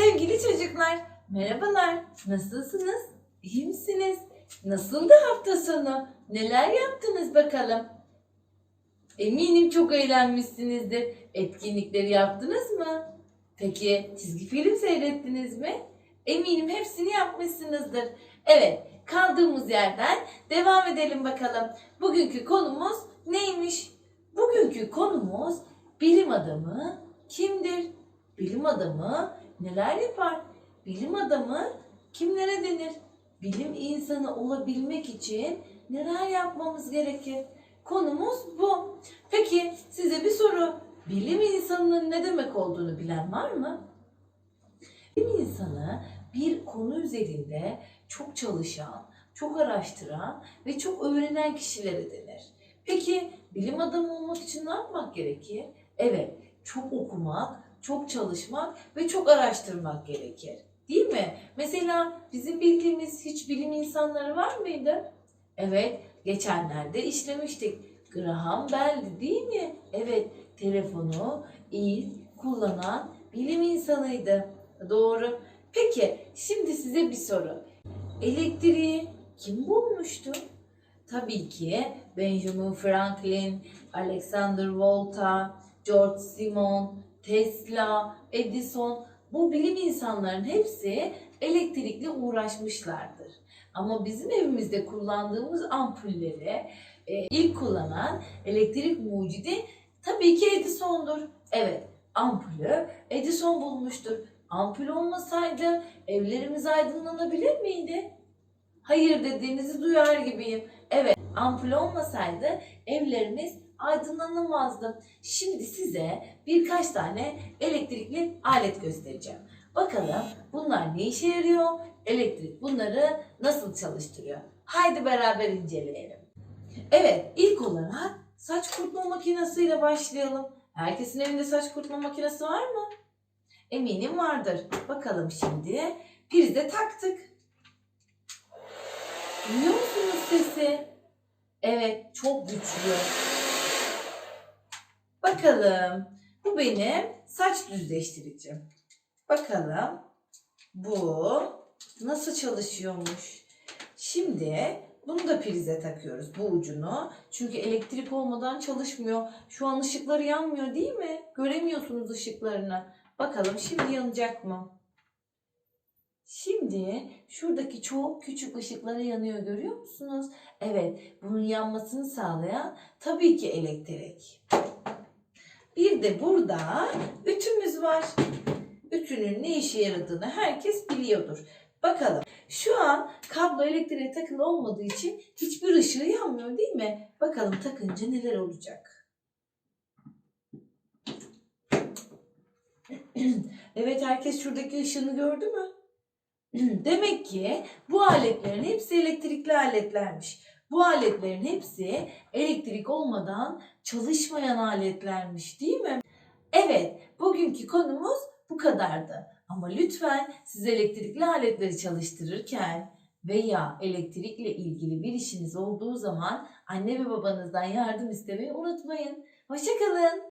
Sevgili çocuklar, merhabalar. Nasılsınız? İyi misiniz? Nasıldı hafta sonu? Neler yaptınız bakalım? Eminim çok eğlenmişsinizdir. Etkinlikleri yaptınız mı? Peki çizgi film seyrettiniz mi? Eminim hepsini yapmışsınızdır. Evet, kaldığımız yerden devam edelim bakalım. Bugünkü konumuz neymiş? Bugünkü konumuz bilim adamı kimdir? Bilim adamı neler yapar? Bilim adamı kimlere denir? Bilim insanı olabilmek için neler yapmamız gerekir? Konumuz bu. Peki size bir soru. Bilim insanının ne demek olduğunu bilen var mı? Bilim insanı bir konu üzerinde çok çalışan, çok araştıran ve çok öğrenen kişilere denir. Peki bilim adamı olmak için ne yapmak gerekir? Evet, çok okumak, çok çalışmak ve çok araştırmak gerekir. Değil mi? Mesela bizim bildiğimiz hiç bilim insanları var mıydı? Evet, geçenlerde işlemiştik. Graham Bell'di değil mi? Evet, telefonu ilk kullanan bilim insanıydı. Doğru. Peki, şimdi size bir soru. Elektriği kim bulmuştu? Tabii ki Benjamin Franklin, Alexander Volta, George Simon, Tesla, Edison bu bilim insanların hepsi elektrikle uğraşmışlardır. Ama bizim evimizde kullandığımız ampulleri e, ilk kullanan elektrik mucidi tabii ki Edison'dur. Evet, ampulü Edison bulmuştur. Ampul olmasaydı evlerimiz aydınlanabilir miydi? Hayır dediğinizi duyar gibiyim. Evet, ampul olmasaydı evlerimiz aydınlanamazdı. Şimdi size birkaç tane elektrikli alet göstereceğim. Bakalım bunlar ne işe yarıyor? Elektrik bunları nasıl çalıştırıyor? Haydi beraber inceleyelim. Evet, ilk olarak saç kurutma makinesiyle başlayalım. Herkesin evinde saç kurutma makinesi var mı? Eminim vardır. Bakalım şimdi. Prize taktık. Duyuyor musunuz sesi? Evet, çok güçlü. Bakalım. Bu benim saç düzleştiricim. Bakalım. Bu nasıl çalışıyormuş? Şimdi bunu da prize takıyoruz bu ucunu. Çünkü elektrik olmadan çalışmıyor. Şu an ışıkları yanmıyor değil mi? Göremiyorsunuz ışıklarını. Bakalım şimdi yanacak mı? Şimdi şuradaki çok küçük ışıkları yanıyor görüyor musunuz? Evet, bunun yanmasını sağlayan tabii ki elektrik. Bir de burada ütümüz var. Ütünün ne işe yaradığını herkes biliyordur. Bakalım. Şu an kablo elektriğe takılı olmadığı için hiçbir ışığı yanmıyor değil mi? Bakalım takınca neler olacak? evet herkes şuradaki ışığını gördü mü? Demek ki bu aletlerin hepsi elektrikli aletlermiş. Bu aletlerin hepsi elektrik olmadan çalışmayan aletlermiş değil mi? Evet, bugünkü konumuz bu kadardı. Ama lütfen siz elektrikli aletleri çalıştırırken veya elektrikle ilgili bir işiniz olduğu zaman anne ve babanızdan yardım istemeyi unutmayın. Hoşçakalın.